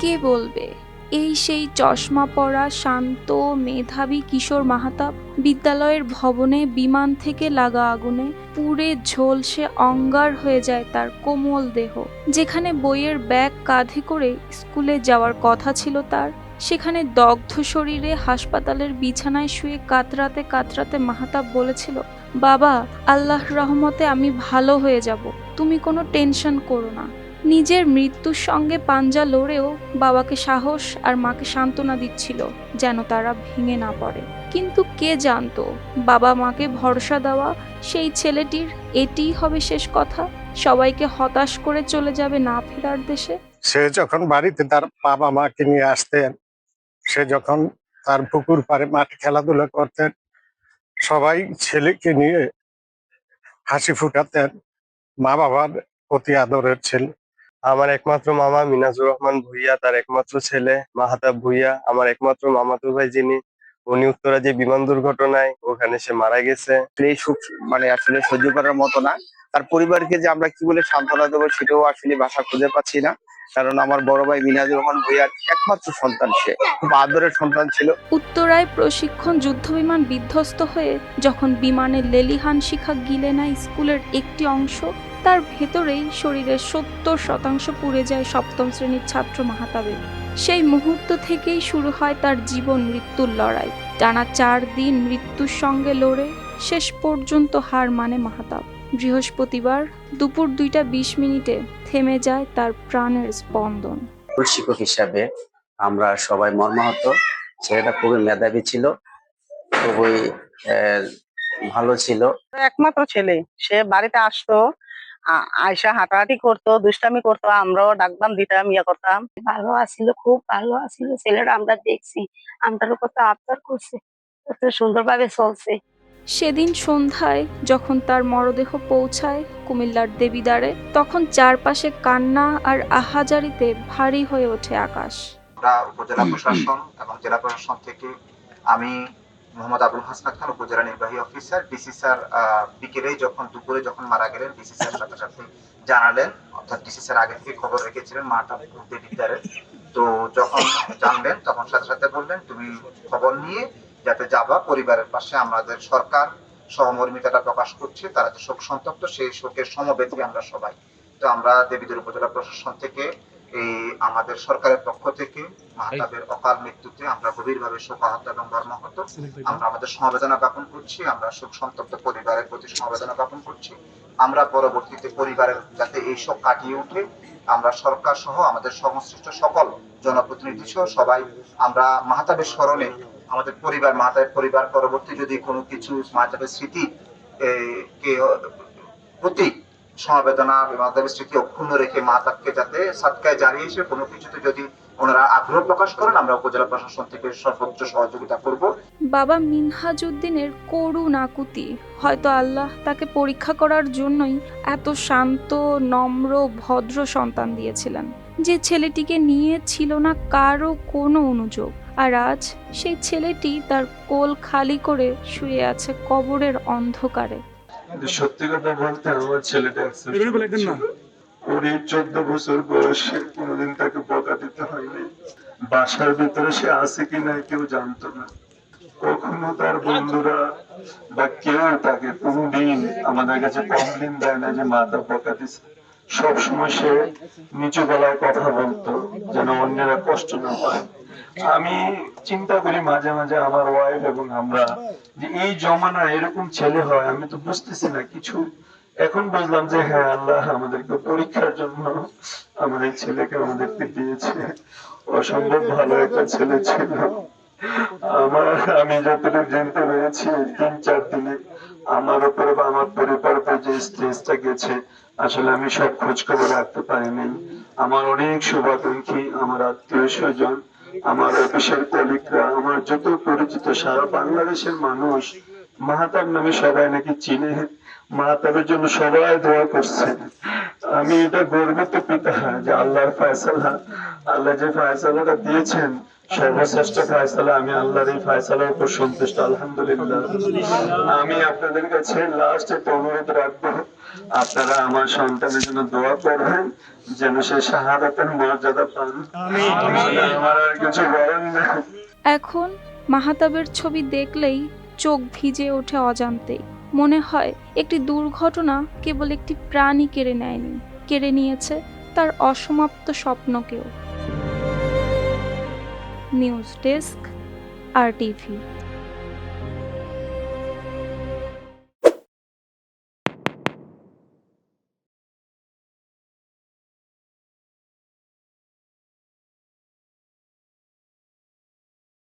কে বলবে? এই সেই চশমা পরা শান্ত মেধাবী কিশোর মাহাতাব বিদ্যালয়ের ভবনে বিমান থেকে লাগা আগুনে পুড়ে ঝলসে অঙ্গার হয়ে যায় তার কোমল দেহ। যেখানে বইয়ের ব্যাগ কাঁধে করে স্কুলে যাওয়ার কথা ছিল তার, সেখানে দগ্ধ শরীরে হাসপাতালের বিছানায় শুয়ে কাতরাতে কাতরাতে মাহাতাব বলেছিল, বাবা, আল্লাহর রহমতে আমি ভালো হয়ে যাব। তুমি কোনো টেনশন করো না। নিজের মৃত্যুর সঙ্গে পাঞ্জা লড়েও বাবাকে সাহস আর মাকে সান্ত্বনা দিচ্ছিল, যেন তারা ভেঙে না পড়ে। কিন্তু কে জানতো, বাবা মাকে ভরসা দেওয়া সেই ছেলেটির এটিই হবে শেষ কথা? সবাইকে হতাশ করে চলে যাবে না ফেরার দেশে? সে যখন বাড়িতে তার বাবা মাকে নিয়ে আসতেন, সে যখন তার পুকুর পাড়ে মাঠে খেলাধুলা করতেন, সবাই ছেলেকে নিয়ে হাসি ফুটাতেন। মা বাবার অতি আদরের ছেলে। আমার একমাত্র মামা মিনাজুর রহমান ভুইয়া, তার একমাত্র ছেলে মাহাতাব ভুইয়া, আমার একমাত্র মামাতো ভাই যিনি, উনি উত্তরা যে বিমান দুর্ঘটনায় ওখানে সে মারা গেছে। মানে আসলে সহ্য করার মতো না। তার পরিবারকে যে আমরা কি বলে সান্ত্বনা দেবো সেটাও আসলে ভাষা খুঁজে পাচ্ছি না। কারণ আমার বড় ভাই মিনাজুর রহমান ভুইয়ার একমাত্র সন্তান সে। খুব আদরের সন্তান ছিল। উত্তরায় প্রশিক্ষণ যুদ্ধবিমান বিধ্বস্ত হয়ে যখন বিমানের লেলিহান শিখা গিলে স্কুলের একটি অংশ, তার ভেতরেই শরীরের সত্তর শতাংশ পুড়ে যায় সপ্তম শ্রেণির ছাত্র মাহাতাবের। সেই মুহূর্ত থেকেই শুরু হয় তার জীবন মৃত্যুর লড়াই। টানা চার দিন মৃত্যুর সঙ্গে লড়ে শেষ পর্যন্ত হার মানে মাহাতাব। বৃহস্পতিবার দুপুর দুইটা বিশ মিনিটে থেমে যায় তার প্রাণের স্পন্দন। শিক্ষক হিসাবে আমরা সবাই মর্মাহত। ছেলেটা খুবই মেধাবী ছিল খুবই আহ, ভালো ছিল। একমাত্র ছেলে সে বাড়িতে আসতো আ- আয়সা হাঁটাহাঁটি করতো দুষ্টামি করতো আমরাও ডাকতাম দিতাম ইয়া করতাম। ভালো আছিল খুব ভালো আছিল। ছেলেটা আমরা দেখছি আমরার উপর তো আবদার করছে কত সুন্দরভাবে চলছে। সেদিন সন্ধ্যায় যখন তার মরদেহ পৌঁছায় কুমিল্লার দেবিদারে তখন চারপাশে কান্না আর আহাজারিতে ভারী হয়ে ওঠে আকাশ। আমরা উপজেলা প্রশাসন এবং জেলা প্রশাসন থেকে আমি মোহাম্মদ আবুল হাসনাত খান উপজেলা নির্বাহী অফিসার ডিসি স্যার আহ, বিকেলে যখন দুপুরে যখন মারা গেলেন ডিসি স্যার সাথে সাথে জানালেন অর্থাৎ ডিসি স্যার আগে থেকে খবর রেখেছিলেন মাতা বিদ্যারে তো যখন জানলেন তখন সাথে সাথে বললেন তুমি খবর নিয়ে যাতে যাবা পরিবারের পাশে আমাদের সরকার সহমর্মিতাটা প্রকাশ করছে, তারা যে শোক সন্তপ্ত, সেই শোকের সমবেতী আমরা সবাই। তো আমরা দেবীদের উপজেলা প্রশাসন থেকে, এই আমাদের সরকারের পক্ষ থেকে মাহতাবের অকাল মৃত্যুতে আমরা গভীরভাবে শোকাহত এবং মর্মাহত। আমরা আমাদের সমবেদনা জ্ঞাপন করছি, আমরা শোক সন্তপ্ত পরিবারের প্রতি সমবেদনা জ্ঞাপন করছি। আমরা পরবর্তীতে পরিবারের যাতে এই শোক কাটিয়ে উঠে, আমরা সরকার সহ আমাদের সংশ্লিষ্ট সকল জনপ্রতিনিধি সহ সবাই আমরা মাহতাবের স্মরণে আমাদের পরিবার মাহতাবের পরিবার পরবর্তী যদি কোনো কিছু মাহতাবের স্মৃতি প্রতি সমবেদনা মাহতাবের স্মৃতি অক্ষুণ্ণ রেখে মাহতাবকে যাতে সাতকায় জারিয়ে এসে কোনো কিছুতে যদি ওনারা আগ্রহ প্রকাশ করেন, আমরা উপজেলা প্রশাসন থেকে সর্বোচ্চ সহযোগিতা করব। বাবা করুণ আকুতি হয়তো আল্লাহ তাকে পরীক্ষা করার জন্যই এত শান্ত, নম্র, ভদ্র সন্তান দিয়েছিলেন। যে ছেলেটিকে নিয়ে ছিল না কারও কোনো অনুযোগ। আর আজ সেই ছেলেটি তার কোল খালি করে শুয়ে আছে কবরের অন্ধকারে। সত্যি কথা বলতে আমার ছেলেটা exceptional ওর এই চোদ্দ বছর বয়সে কোনোদিন তাকে বকা দিতে হয়নি। বাসার ভিতরে সে আছে কিনা কেউ জানতো না। কখনো তার বন্ধুরা বা কেউ তাকে কোনদিন আমাদের কাছে কমপ্লেন দেয় না যে মাথা বকা দিছে। সবসময় সে নিচু গলায় কথা বলতো যেন অন্যেরা কষ্ট না পায়। আমি চিন্তা করি মাঝে মাঝে আমার ওয়াইফ এবং আমরা যে এই জমানা এরকম ছেলে হয়, আমি তো বুঝতেছি না কিছু। এখন বুঝলাম যে হ্যাঁ আল্লাহ আমাদেরকে পরীক্ষার জন্য আমাদের ছেলেকে আমাদেরকে দিয়েছে। অসম্ভব ভালো একটা ছেলে ছিল। আমার, আমি যতটুকু জানতে পেরেছি, তিন চার দিনে আমার উপরে বা আমার পরিবার উপরে যে স্ট্রেসটা গেছে, আসলে আমি সব খোঁজ খবর রাখতে পারিনি। আমার অনেক শুভাকাঙ্ক্ষী, আমার আত্মীয় স্বজন আমার অফিসের কলিগরা আমার যত পরিচিত সারা বাংলাদেশের মানুষ মাহাতাব নামে সবাই নাকি চিনে। মাতাবের জন্য সবাই দোয়া করছে। আমি এটা গর্বিত পিতা যে আল্লাহর ফয়সালা আল্লাহ যে ফয়সালাটা দিয়েছেন সর্বশ্রেষ্ঠ ফয়সালা আমি আল্লাহর এই ফয়সালার উপর সন্তুষ্ট আলহামদুলিল্লাহ। আমি আপনাদের কাছে লাস্ট একটা অনুরোধ রাখব আপনারা আমার সন্তানের জন্য দোয়া করবেন যেন সে শাহাদাতের মর্যাদা পান। আমার আর কিছু বলার নেই। এখন মাহাতাবের ছবি দেখলেই চোখ ভিজে ওঠে অজান্তেই। মনে হয় একটি দুর্ঘটনা কেবল একটি প্রাণী কেড়ে নেয়নি, কেড়ে নিয়েছে তার অসমাপ্ত স্বপ্নকেও। News desk, R TV.